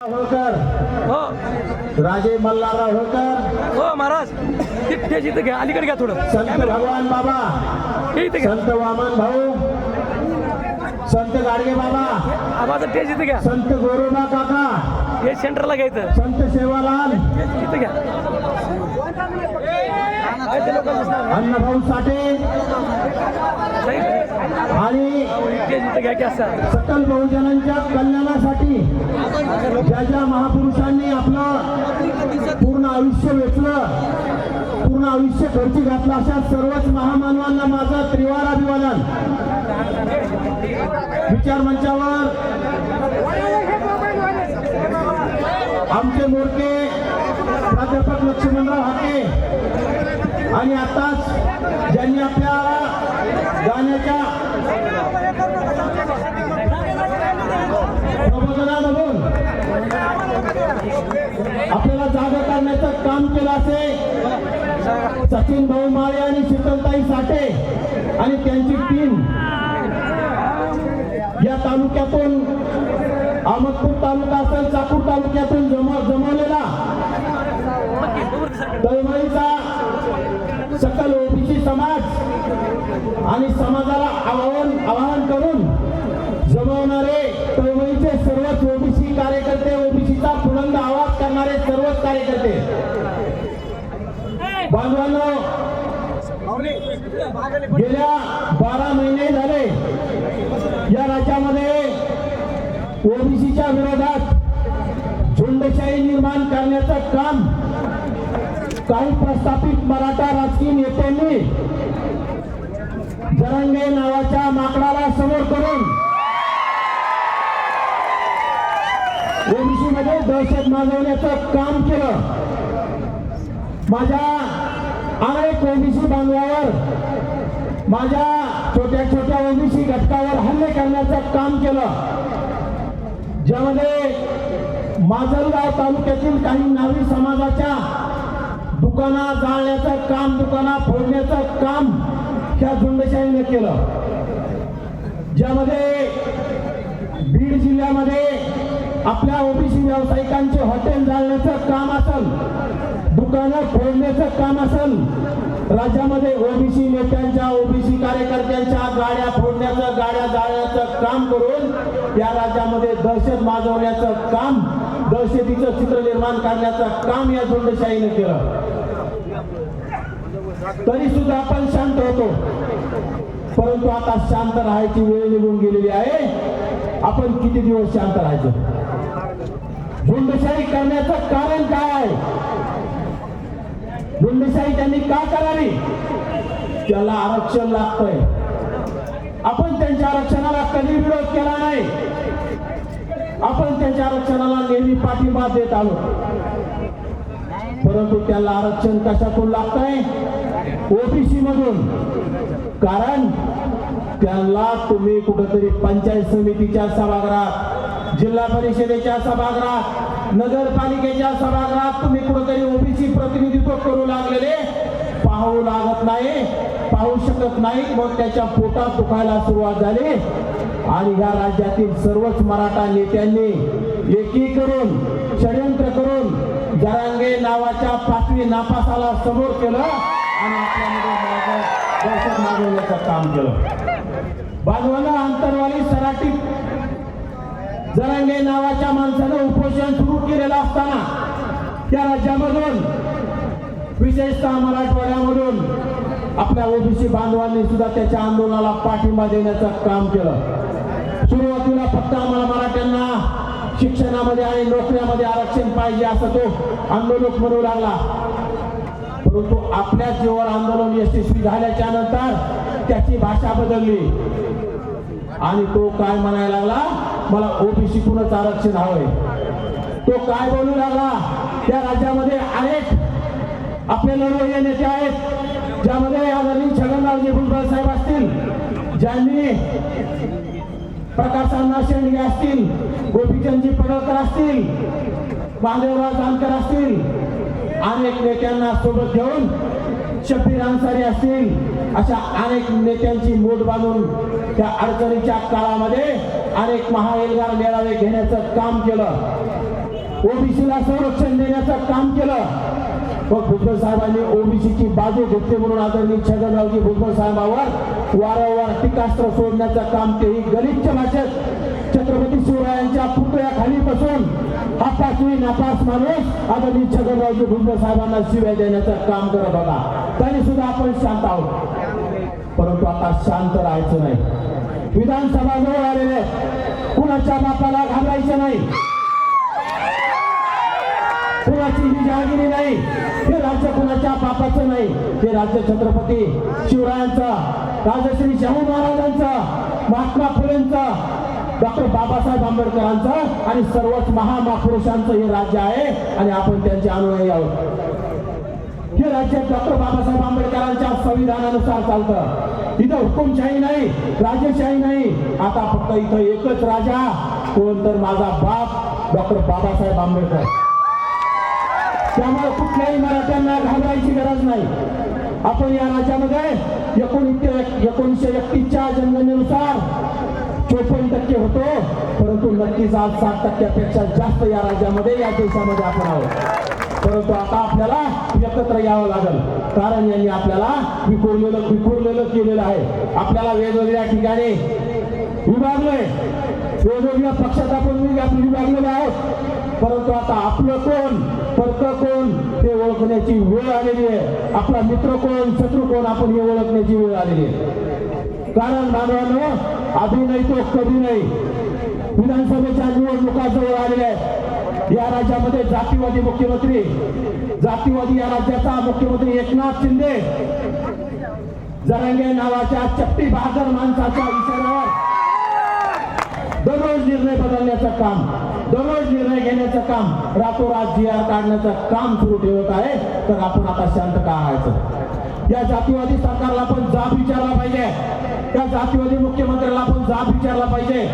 होळकर. हो. राजे मल्हारराव होळकर. हो महाराज. ते ते इथं घ्या अलीकडे घ्या थोडं. संत. भगवान बाबा. संत वामन भाऊ. संत गाडगे बाबा. आवाज टेज इथं घ्या. संत गोरोबा काका. हे सेंटरला घ्यायचं. संत सेवालाल. तेच इथं घ्या. अण्णाभाऊ साठे. आणि सकल बहुजनांच्या कल्याणासाठी ज्या ज्या महापुरुषांनी आपलं पूर्ण आयुष्य वेचलं पूर्ण आयुष्य खर्ची घातलं अशा सर्वच महामानवांना माझं त्रिवार अभिवादन विचार मंचावर आमचे मोरके प्राध्यापक लक्ष्मणराव हाके आणि आताच ज्यांनी आपल्या गाण्याच्या प्रबोधनामधून आपल्याला जागा करण्याचं काम केलं असे सचिन भाऊ माळे आणि शीतलताई साठे आणि त्यांची टीम या तालुक्यातून अहमदपूर तालुका असेल चाकूर तालुक्यातून जमा जमवलेला. तळमळीचा सकल ओबीसी समाज आणि समाजाला आवाहन आवाहन करून जमवणारे तळमळीचे सर्वच ओबीसी कार्यकर्ते ओबीसीचा बुलंद आवाज करणारे सर्वच कार्यकर्ते. बांधवांनो गेल्या बारा महिने झाले या राज्यामध्ये ओबीसीच्या विरोधात झुंडशाही निर्माण करण्याचं काम काही प्रस्थापित मराठा राजकीय नेत्यांनी जरंगे नावाच्या माकडाला समोर करून ओबीसी मध्ये दहशत माजवण्याचं काम केलं. माझ्या अनेक ओबीसी बांधवावर माझ्या छोट्या छोट्या ओबीसी घटकावर हल्ले करण्याचं काम केलं. ज्यामध्ये माजलगाव तालुक्यातील काही नावी समाजाच्या दुकाना जाळण्याचं काम दुकाना फोडण्याचं काम त्या झुंडशाहीने केलं. ज्यामध्ये बीड जिल्ह्यामध्ये आपल्या ओबीसी व्यावसायिकांचे हॉटेल जाळण्याचं काम असेल दुकानं फोडण्याचं काम असेल राज्यामध्ये ओबीसी नेत्यांच्या ओबीसी कार्यकर्त्यांच्या गाड्या फोडण्याचं गाड्या जाळण्याचं काम करून या राज्यामध्ये दहशत माजवण्याचं काम दहशतीचं चित्र निर्माण करण्याचं काम या झुंडशाहीने केलं. तरी सुद्धा आपण शांत होतो. परंतु आता शांत राहायची वेळ निघून गेलेली आहे. आपण किती दिवस शांत राहायचो? गुंडशाही करण्याचं कारण काय आहे? गुंडशाही त्यांनी का करावी? त्याला आरक्षण लागतंय. आपण त्यांच्या आरक्षणाला कधी विरोध केला नाही. आपण त्यांच्या आरक्षणाला नेहमी पाठिंबा देत आलो. परंतु त्याला आरक्षण कशातून लागतंय? ओबीसी मधून. कारण त्यांना तुम्ही कुठंतरी पंचायत समितीच्या सभागृहात जिल्हा परिषदेच्या सभागृहात नगरपालिकेच्या सभागृहात तुम्ही कुठंतरी ओबीसी प्रतिनिधित्व करू लागलेले. पाहू लागत नाही पाहू शकत नाही. मग त्याच्या पोटात दुखायला सुरुवात झाली. आणि या राज्यातील सर्वच मराठा नेत्यांनी एकी करून षडयंत्र करून जरांगे नावाच्या पाचवी नापासाला समोर केलं. आणि आपल्यामध्ये मागं मागवण्याचं काम केलं. अंतरवाली सराटी. जरांगे नावाच्या माणसानं उपोषण सुरू केलेलं असताना त्या राज्यामधून विशेषतः मराठवाड्यामधून आपल्या ओबीसी बांधवांनी सुद्धा त्याच्या आंदोलनाला पाठिंबा देण्याचं काम केलं. सुरुवातीला फक्त आम्हाला मराठ्यांना शिक्षणामध्ये आणि नोकऱ्यामध्ये आरक्षण पाहिजे असं तो आंदोलक म्हणू लागला. परंतु आपल्या जीवावर आंदोलन यशस्वी झाल्याच्यानंतर त्याची भाषा बदलली. आणि तो काय म्हणायला लागला? मला ओबीसीतूनच आरक्षण हवंय? तो काय बोलू लागला? त्या राज्यामध्ये अनेक आपले लढवय्ये नेते आहेत ज्यामध्ये आदरणीय छगनरावजी भुजबळ साहेब असतील ज्यांनी प्रकाशांना शेंडगे असतील गोपीचंदजी पडळकर असतील महादेवराव जानकर असतील अनेक नेत्यांना सोबत घेऊन शब्बीर अन्सारी असतील अशा अनेक नेत्यांची मूठ बांधून त्या अडचणीच्या काळामध्ये अनेक महाएल्गार मेळावे घेण्याचं काम केलं. ओबीसीला संरक्षण देण्याचं काम केलं. मग भुजबळ साहेबांनी ओबीसीची बाजू घेतली म्हणून आदरणीय छगनरावजी भुजबळ साहेबांवर वारंवार टीकास्त्र सोडण्याचं काम तेही गलिच्छ भाषेत छत्रपती शिवरायांच्या पुतळ्याखाली बसून हा नापास माणूस आदरणीय छगनरावजी भुजबळ साहेबांना शिव्या देण्याचं काम करत होता. तरी सुद्धा आपण शांत आहोत. परंतु आता शांत राहायचं नाही. विधानसभा जवळ आलेले कुणाच्या बापाला घाबरायचं नाही. कुणाची ही जहागिरी नाही. हे राज्य कुणाच्या बापाचं नाही. हे राज्य छत्रपती शिवरायांचं राजश्री शाहू महाराजांचं महात्मा फुलेंचं डॉक्टर बाबासाहेब आंबेडकरांचं आणि सर्वच महामहापुरुषांचं हे राज्य आहे आणि आपण त्यांचे अनुयायी आहोत. हे राज्य डॉक्टर बाबासाहेब आंबेडकरांच्या संविधानानुसार चालतं. इथं हुकुमशाही नाही राजेशाही नाही. आता फक्त इथं एकच राजा कोण तर माझा बाप डॉक्टर बाबासाहेब आंबेडकर. त्यामुळे कुठल्याही मराठ्यांना घाबरायची गरज नाही. आपण या राज्यामध्ये एकोणीसशे एकोणीसशे एकतीसच्या जनगणनेनुसार चोपन्न टक्के होतो परंतु नक्कीच आज सात टक्क्यापेक्षा जास्त या राज्यामध्ये या देशामध्ये आपण आहोत. परंतु आता आपल्याला एकत्र यावं लागेल. कारण यांनी आपल्याला विखुरलेलं विखुरलेलं केलेलं आहे. आपल्याला वेगवेगळ्या ठिकाणी विभागलंय वेगवेगळ्या पक्षात आपण विभाग- विभागलेले आहोत. परंतु आता आपलं कोण परक कोण हे ओळखण्याची वेळ आलेली आहे. आपला मित्र कोण शत्रू कोण आपण हे ओळखण्याची वेळ आलेली आहे. कारण मानवानं आधी नाही तो कधी नाही विधानसभेच्या निवडणुका जवळ आलेल्या आहेत. या राज्यामध्ये जातीवादी मुख्यमंत्री जातीवादी या राज्याचा मुख्यमंत्री एकनाथ शिंदे. जरंगे नावाच्या चपटी बहादर माणसाच्या विचारावर दररोज निर्णय बदलण्याचं काम दररोज निर्णय घेण्याचं काम रातोरात जी आर काढण्याचं काम सुरू ठेवत आहे. तर आपण आता शांत का राहायचं या जातीवादी सरकारला पण जाब विचारला पाहिजे. त्या जातीवादी मुख्यमंत्र्याला आपण जात विचारला पाहिजे.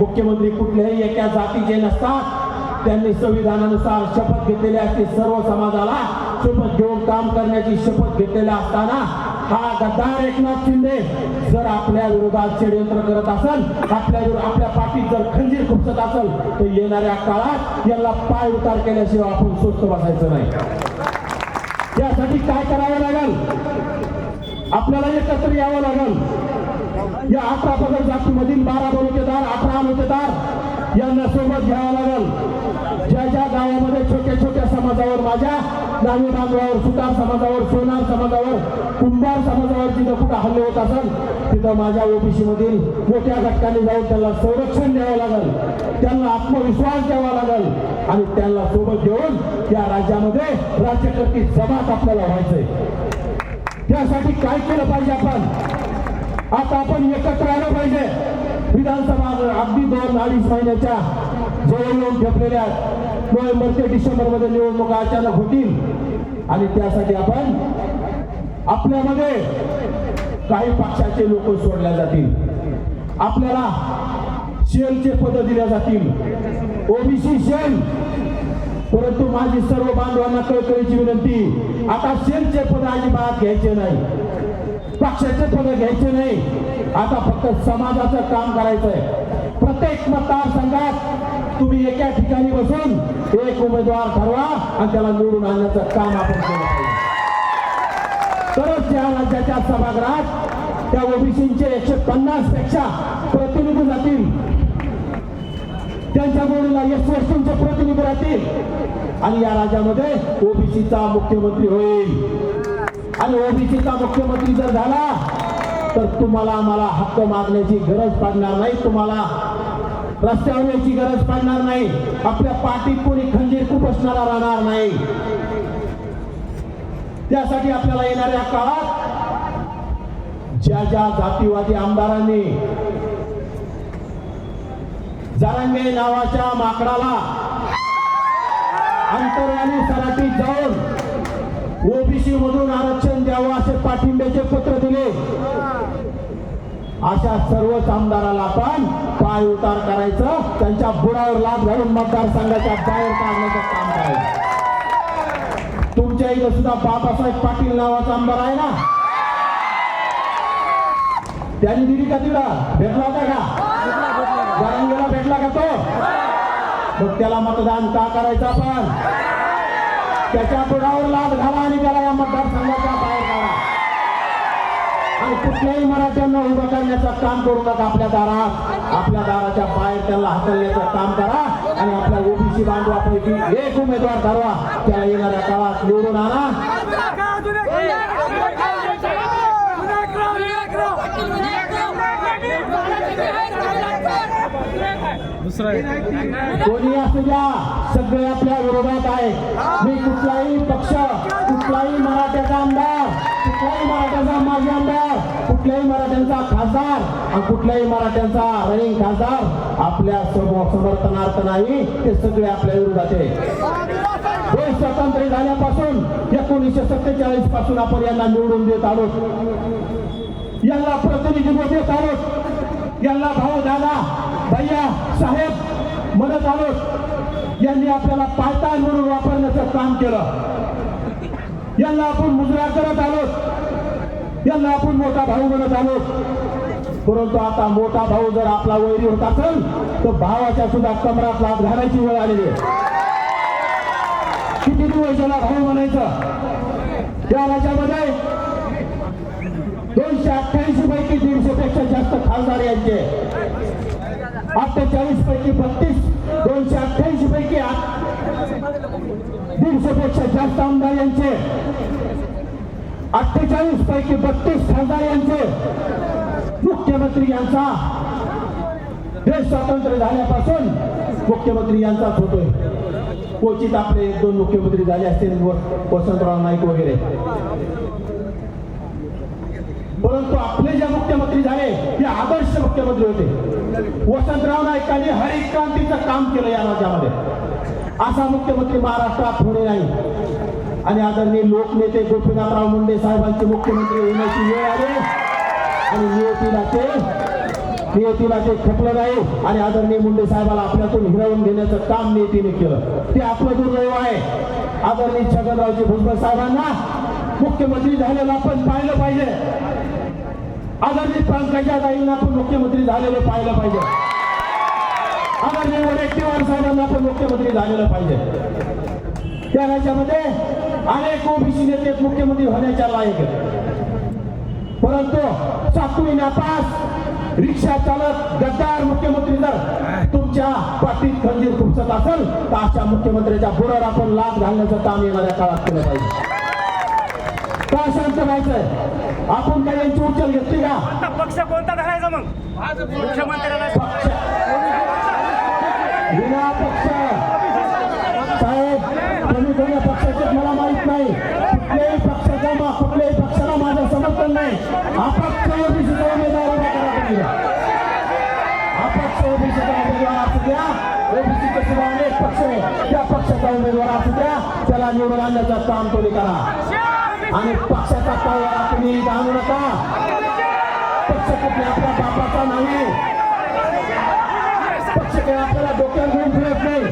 मुख्यमंत्री कुठल्याही एका जातीचे नसतात त्यांनी संविधानानुसार शपथ घेतलेली असते सर्व समाजाला. शपथ घेऊन काम करण्याची शपथ घेतलेल्या असताना हा गद्दार एकनाथ शिंदे जर आपल्या विरोधात षडयंत्र करत असेल आपल्या विरो- आपल्या पाठीत जर खंजीर खुपसत असेल तर येणाऱ्या काळात याला पाय उतार केल्याशिवाय आपण स्वस्त बसायचं नाही. यासाठी काय करावं लागेल? आपल्याला एकत्र यावं लागेल. या अठरा पगड जातीमधील बारा बलुतेदार अठरा मतेदार यांना सोबत घ्यावं लागल. ज्या ज्या गावामध्ये छोट्या छोट्या समाजावर माझ्या नावी बांधवावर सुतार समाजावर सोनार समाजावर कुंभार समाजावर जिथं कुठं हल्ले होत असेल तिथं माझ्या ओबीसी मधील मोठ्या घटकाने जाऊन त्यांना संरक्षण द्यावं लागल. त्यांना आत्मविश्वास द्यावा लागल. आणि त्यांना सोबत घेऊन या राज्यामध्ये राज्यकर्ती जमात आपल्याला व्हायचंय. त्यासाठी काय केलं पाहिजे आपण? आता आपण एकत्र आलं पाहिजे. विधानसभा अगदी दोन अडीच महिन्याच्या जवळ येऊन ठेपलेल्या नोव्हेंबर ते डिसेंबरमध्ये निवडणुका अचानक होतील. आणि त्यासाठी आपण आपल्यामध्ये काही पक्षाचे लोक सोडल्या जातील. आपल्याला शेलचे पद दिल्या जातील. OBC cell. परंतु माझी सर्व बांधवांना कळकळीची विनंती आता शेलचे पद अजिबात घ्यायचे नाही. पक्षाचे पद घ्यायचे नाही. आता फक्त समाजाचं काम करायचंय. प्रत्येक मतदारसंघात तुम्ही एका ठिकाणी बसून एक उमेदवार ठरवा आणि त्याला निवडून आणण्याचं काम आपण केलं पाहिजे. तरच या राज्याच्या सभागृहात त्या ओबीसीचे एकशे पन्नासपेक्षा प्रतिनिधी जातील. त्यांच्या गोडीला एस चे प्रतिनिधी राहतील. आणि या राज्यामध्ये ओबीसीचा मुख्यमंत्री होईल. आणि ओबीसीचा मुख्यमंत्री जर झाला तर तुम्हाला आम्हाला हक्क मागण्याची गरज पडणार नाही. तुम्हाला रस्त्यावर गरज पडणार नाही. आपल्या पाठीत कोणी खंजीर खुपसणारा राहणार नाही. त्यासाठी आपल्याला येणाऱ्या काळात ज्या ज्या जातीवादी आमदारांनी जरांगे नावाच्या माकडाला अशा सर्वच आमदाराला पण पाय उतार करायचं. त्यांच्या बुडावर लाभ घालून मतदारसंघाच्या बाहेर काढण्याचं काम करायचं. तुमच्या इथं सुद्धा बाबासाहेब पाटील नावाचा आमदार आहे ना? त्यांनी दिली का तिला भेटला होता का? जरांगेला भेटला का तो? मग त्याला मतदान का करायचं आपण? त्याच्या बुडावर लाद घाला आणि त्याला या मतदारसंघाच्या बाहेर आणि कुठल्याही मराठ्यांना उभं करण्याचं काम करू नका आपल्या दारात. आपल्या दाराच्या बाहेर त्याला हाताळण्याचं काम करा. आणि आपल्या ओबीसी बांधवापैकी एक उमेदवार ठरवा. त्याला येणाऱ्या काळात निवडून आणा. कोणी असू द्या सगळे आपल्या विरोधात आहे मी कुठलाही पक्ष कुठलाही मराठ्याचा आमदार कुठलाही मराठ्याचा माजी आमदार कुठल्याही मराठ्यांचा खासदार आणि कुठल्याही मराठ्यांचा रनिंग खासदार आपल्या समर्थनार्थ नाही ते सगळे आपल्या विरोधात देश स्वतंत्र झाल्यापासून एकोणीसशे सत्तेचाळीसपासून आपण यांना निवडून देत आलो यांना प्रतिनिधित्व देत आहोत. यांना भाऊ दादा भैया साहेब म्हणत आलोत यांनी आपल्याला पायतान म्हणून वापरण्याचं काम केलं. यांना आपण मुजरा करत आलो यांना आपण मोठा भाऊ म्हणत आलो परंतु आता मोठा भाऊ जर आपला वैरी होत असेल तर भावाच्या सुद्धा कमरात लाभ घालायची वेळ आलेली आहे. किती दिवस याला भाऊ म्हणायचं? त्या राज्यामध्ये दोनशे अठ्ठ्याऐंशी पैकी दीडशे पेक्षा जास्त खासदार यांचे. अठ्ठेचाळीस पैकी बत्तीस दोनशे अठ्ठ्याऐंशी पैकी दीडशे पेक्षा जास्त आमदार यांचे. अठ्ठेचाळीस पैकी बत्तीस खासदार यांचे. मुख्यमंत्री यांचा. देश स्वातंत्र्य झाल्यापासून मुख्यमंत्री यांचाच होतोय क्वचित आपले एक दोन मुख्यमंत्री झाले असतील व- वसंतराव नाईक वगैरे. परंतु आपले जे मुख्यमंत्री झाले ते आदर्श मुख्यमंत्री होते. वसंतराव नाईकांनी हरित क्रांतीचं काम केलं या राज्यामध्ये. असा मुख्यमंत्री महाराष्ट्रात होणे नाही. आणि आदरणीय लोकनेते गोपीनाथराव मुंडे साहेबांचे मुख्यमंत्री होण्याची वेळ आली. आणि नियतीला ते नियतीला ते खपलं नाही. आणि आदरणीय मुंडे साहेबाला आपल्यातून हिरवून घेण्याचं काम नियतीने केलं. ते आपलं दुर्दैव आहे. आदरणीय छगनरावजी भुजबळ साहेबांना मुख्यमंत्री झालेलं आपण पाहिलं पाहिजे. आदरणीय पंकजा ताईंना पण मुख्यमंत्री झालेलं पाहिलं पाहिजे. आदरणीय वडेट्टीवार साहेबांना पण मुख्यमंत्री झालेलं पाहिजे. त्या राज्यामध्ये अनेक ओबीसी नेते मुख्यमंत्री होण्याच्या लायक परंतु सातवी नापास रिक्षा चालक गद्दार मुख्यमंत्री जर तुमच्या पाठीत खंजीर खुपसत असेल तर अशा मुख्यमंत्र्याच्या बुडावर आपण लाभ घालण्याचं काम येणाऱ्या काळात केलं पाहिजे. का शांत राहायचंय आपण काय यांची उचल घेतली का? पक्ष कोणता धरायचा मग? मुख्यमंत्र्याला पक्ष. विना पक्ष. कोण्या पक्षाचे मला माहीत नाही. कुठल्याही पक्षाचा मा- कुठल्याही पक्षाला माझं समर्थन नाही. अपक्ष ओबीसीचा उमेदवार उभा करा तुम्ही अपक्ष ओबीसीचा उमेदवार असू द्या. ओबीसीचे सुद्धा अनेक पक्ष त्या पक्षाचा उमेदवार असू द्या. त्याला निवडून आणण्याचा काम तुम्ही करा. आणि पक्षाचा तळवारा तुम्ही जाणू नका. पक्ष कुठल्या आपल्या बापाचा नाही. पक्ष काही आपल्याला डोक्यात घेऊन फिरत नाही.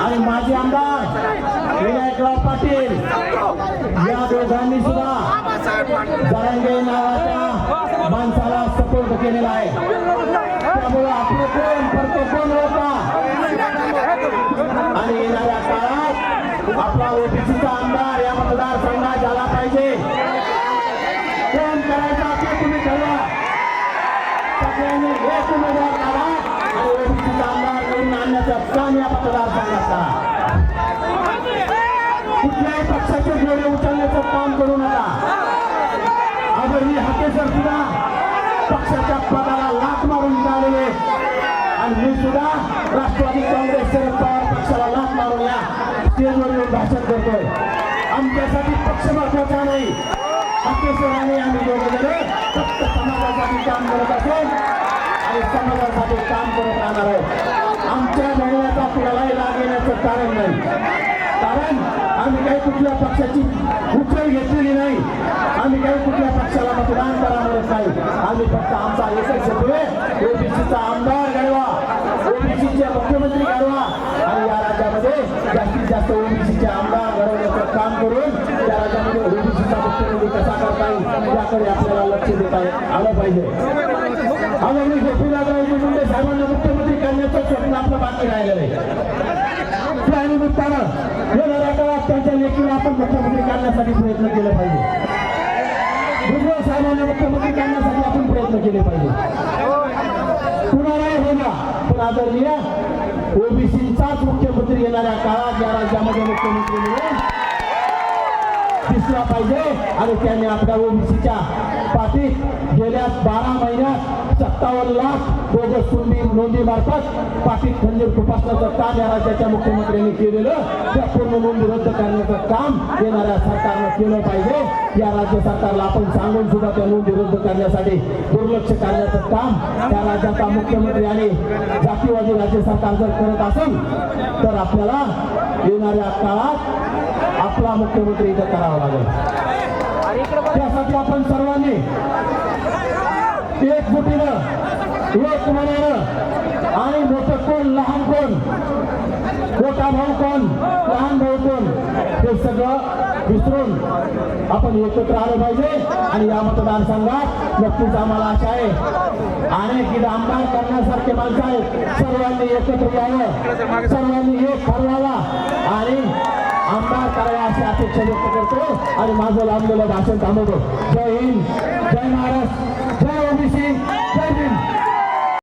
आणि माजी आमदार विनायकराव पाटील. या दोघांनी सुद्धा जरांगे नावाच्या माणसाला सपोर्ट केलेला आहे. त्यामुळे आपले कोण परतो कोण होता आणि येणाऱ्या काळात आपला ओबीसीचा आमदार या मतदारसंघात झाला पाहिजे. कोण करायचा ते तुम्ही ठरवा. सगळ्यांनी एक उमेदवार निवडून आणण्याचं काम या मतदारसंघात कुठल्याही पक्षाचे जोडे उचलण्याचं काम करू नका. आदरणीय हाकेसर सुद्धा पक्षाच्या पदाला लाथ मारून निघालेले आणि मी सुद्धा राष्ट्रवादी काँग्रेस शरद पवार पक्षाला लाथ मारून या स्टेजवर येऊन भाषण करतोय. आमच्यासाठी पक्ष महत्त्वाचा नाही. हाकेसर आम्ही दोघं जण फक्त समाजासाठी काम करत असेल आणि समाजासाठी काम करत राहणार आहे आमच्या निर्णयाचा कुणालाही लाग येण्याचं कारण नाही. कारण आम्ही काही कुठल्या पक्षाची उचल घेतलेली नाही. आम्ही काही कुठल्या पक्षाला मतदान करा म्हणत नाही. आम्ही फक्त आमचा एकच हेतू ओबीसीचा आमदार घडवा ओबीसीचे मुख्यमंत्री घडवा आणि या राज्यामध्ये जास्तीत जास्त ओबीसीचे आमदार घडवण्याचं काम करून त्या राज्यामध्ये ओबीसीचा मुख्यमंत्री कसा करता येईल याकडे आपल्याला लक्ष देता आलं पाहिजे. आम्ही गोपीनाथरावजी मुंडे साहेबांना मुख्यमंत्री करण्याचं स्वप्न आपलं बाकी राहिलेलं आहे. त्या निमित्तानं येणाऱ्या त्यांच्या लेखीला आपण मुख्यमंत्री करण्यासाठी प्रयत्न केले पाहिजे. भुजबळ साहेबांना मुख्यमंत्री करण्यासाठी आपण प्रयत्न केले पाहिजे. कुणालाही होणार पण आदरणीय ओबीसीचाच मुख्यमंत्री येणाऱ्या काळात या राज्यामध्ये मुख्यमंत्री म्हणून दिसला पाहिजे. आणि त्यांनी आपल्या ओबीसीच्या पाठीत गेल्या बारा सत्तावन्न लाख बोगस कुंडी नोंदी मार्फत पाठीत खंजीर खुपासण्याचं काम या राज्याच्या मुख्यमंत्र्यांनी केलेलं. त्या पूर्ण नोंदी रद्द करण्याचं काम येणाऱ्या सरकारनं केलं पाहिजे. या राज्य सरकारला आपण सांगून सुद्धा त्या नोंदी रद्द करण्यासाठी दुर्लक्ष करण्याचं काम त्या राज्याचा मुख्यमंत्री आणि जातीवादी राज्य सरकार जर करत असेल तर आपल्याला येणाऱ्या काळात आपला मुख्यमंत्री इथं करावा लागेल. त्यासाठी आपण सर्वांनी एकजुटीनं एक मनानं आणि मोठं कोण लहान कोण? मोठा भाऊ कोण लहान भाऊ कोण? हे सगळं विसरून आपण एकत्र आलं पाहिजे आणि या मतदारसंघात नक्कीच आम्हाला आशा आहे. अनेक आमदार करण्यासारखे माणसं आहेत. सर्वांनी एकत्र यावं. सर्वांनी एक ठरवावा. आणि आमदार करावा अशी अपेक्षा व्यक्त करतो. आणि माझं लांबलेलं भाषण थांबवतो. जय हिंद. जय महाराष्ट्र. जय ओबीसी